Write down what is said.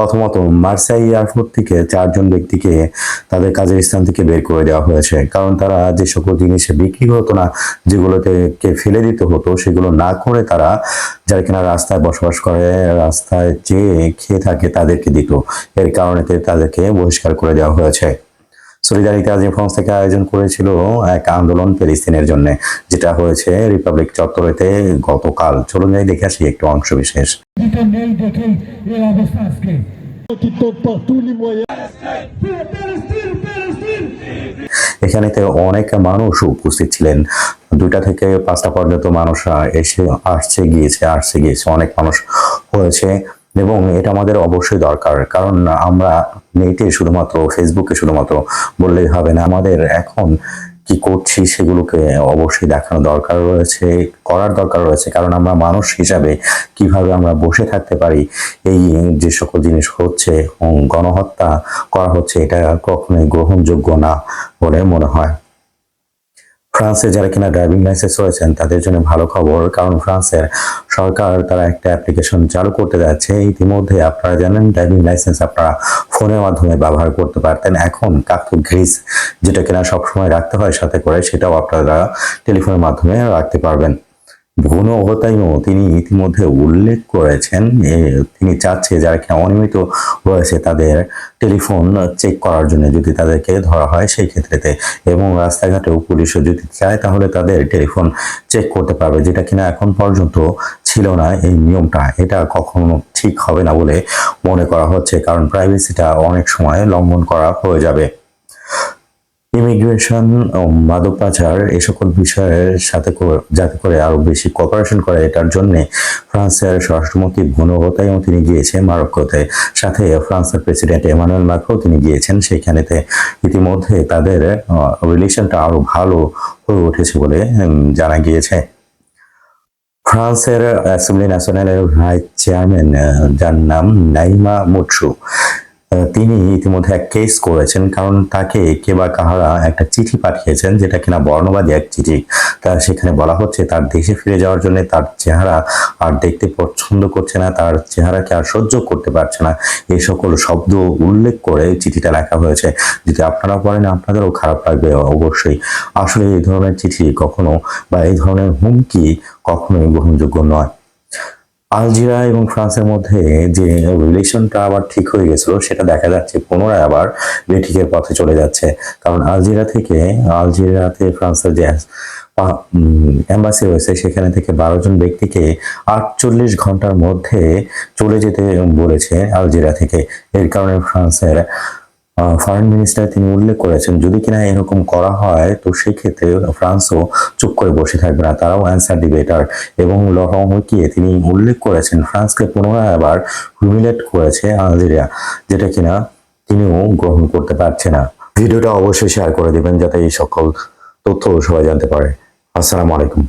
প্রথমত Marseille airport থেকে চারজন ব্যক্তিকে তাদের কাজের স্থান থেকে বের করে দেওয়া হয়েছে। কারণ তারা যে সকল জিনিস বিক্রি হতো না যেগুলোতে ফেলে দিতে হতো, সেগুলো না করে তারা যারা কিনা রাস্তায় বসবাস করে, রাস্তায় যে খেয়ে থাকে তাদেরকে দিত। এর কারণে তাদেরকে বহিষ্কার করে দেওয়া হয়েছে। সলিদারিতা আজিম থেকে আয়োজন করেছিল এক আন্দোলন ফিলিস্তিনের জন্য, যেটা হয়েছে রিপাবলিক চত্বরেতে গতকাল। চলুন যাই, দেখে আসি একটু অংশ বিশেষ। নেই দেখেই এই অবস্থা আজকে। Qui par tous les moyens এখানেতে অনেক মানুষ উপস্থিত ছিলেন। দুইটা থেকে পাঁচটা পর্যন্ত মানুষ এসে আসছে, গিয়েছে আসছে, গিয়েছে। অনেক মানুষ হয়েছে এবং এটা আমাদের অবশ্যই দরকার। কারণ আমরা নেটে শুধুমাত্র ফেসবুকে শুধুমাত্র বললেই হবে না, আমাদের এখন কি করছি সেগুলোকে অবশ্যই দেখানো দরকার রয়েছে, করার দরকার রয়েছে। কারণ আমরা মানুষ হিসাবে কীভাবে আমরা বসে থাকতে পারি, এই যে সকল জিনিস হচ্ছে গণহত্যা করা হচ্ছে, এটা কখনোই গ্রহণযোগ্য না বলে মনে হয়। ফ্রান্সে যারা কিনা ড্রাইভিং লাইসেন্স রয়েছেন তাদের জন্য ভালো খবর। কারণ ফ্রান্সের সরকার তারা একটা অ্যাপ্লিকেশন চালু করতে যাচ্ছে। ইতিমধ্যে আপনারা জানেন ড্রাইভিং লাইসেন্স আপনারা ফোনের মাধ্যমে ব্যবহার করতে পারতেন। এখন কাকু গ্রিস যেটা কিনা সবসময় রাখতে হয় সাথে করে, সেটাও আপনারা টেলিফোনের মাধ্যমে রাখতে পারবেন। ভুন অবতাইও তিনি ইতিমধ্যে উল্লেখ করেছেন। তিনি চাচ্ছে যারা কিনা অনিয়মিত রয়েছে তাদের টেলিফোন চেক করার জন্য যদি তাদেরকে ধরা হয় সেই ক্ষেত্রেতে এবং রাস্তাঘাটেও পুলিশও যদি চায় তাহলে তাদের টেলিফোন চেক করতে পারবে, যেটা কিনা এখন পর্যন্ত ছিল না এই নিয়মটা। এটা কখনো ঠিক হবে না বলে মনে করা হচ্ছে, কারণ প্রাইভেসিটা অনেক সময় লঙ্ঘন করা হয়ে যাবে। ইমিগ্রেশন মাদক পাচার এই সকল বিষয়ের সাথে যাতে করে আরও বেশি কপারেশন করে, এটার জন্য ফ্রান্সের স্বরাষ্ট্রমন্ত্রী ভুনগতাইও তিনি গিয়েছে মারক্কোতে। সাথে ফ্রান্সের প্রেসিডেন্ট এমানুয়েল ম্যাক্রো তিনি গিয়েছেন সেইখানেতে ইতিমধ্যে তাদের রিলেশনটা আরও ভালো হয়ে উঠেছে বলে জানা গিয়েছে। ফ্রান্সের অ্যাসেম্বলি ন্যাশনালের ভাইস চেয়ারম্যান যার নাম নাইমা মুটসু তিনি ইতিমধ্যে এক কেস করেছেন, কারণ তাকে কে বা কাহারা একটা চিঠি পাঠিয়েছেন, যেটা কিনা বর্ণবাদী এক চিঠি। তা সেখানে বলা হচ্ছে, তার দেশে ফিরে যাওয়ার জন্য তার চেহারা আর দেখতে পছন্দ করছে না, তার চেহারাকে আর সহ্য করতে পারছে না। এই সকল শব্দ উল্লেখ করে চিঠিটা লেখা হয়েছে। যদি আপনারা পড়েন, আপনাদেরও খারাপ লাগবে অবশ্যই। আসলে এই ধরনের চিঠি কখনো বা এই ধরনের হুমকি কখনোই গ্রহণযোগ্য নয়। আলজিরা এবং ফ্রান্সের মধ্যে যে রিলেশনটা আবার ঠিক হয়ে গেছিল, সেটা দেখা যাচ্ছে পুনরায় আবার বেঠিকের পথে চলে যাচ্ছে। কারণ আলজিরা থেকে আলজিরাতে ফ্রান্সের যে এম্বাসি রয়েছে, সেখানে থেকে বারো জন ব্যক্তিকে আটচল্লিশ ঘণ্টার মধ্যে চলে যেতে বলেছে আলজিরা থেকে। এর কারণে ফ্রান্সের ফরেন মিনিস্টার তিনি উল্লেখ করেছেন, যদি কিনা এরকম করা হয়, তো সেক্ষেত্রে ফ্রান্সও চুপ করে বসে থাকবে না। তারাও অ্যান্সার দিবে এটার। এবং লহমকিয়ে তিনি উল্লেখ করেছেন, ফ্রান্সকে পুনরায় আবার হিউমিলেট করেছে আলজেরিয়া, যেটা কিনা তিনিও গ্রহণ করতে পারছে না। ভিডিওটা অবশ্যই শেয়ার করে দিবেন, যাতে এই সকল তথ্য সবাই জানতে পারে। আসসালামু আলাইকুম।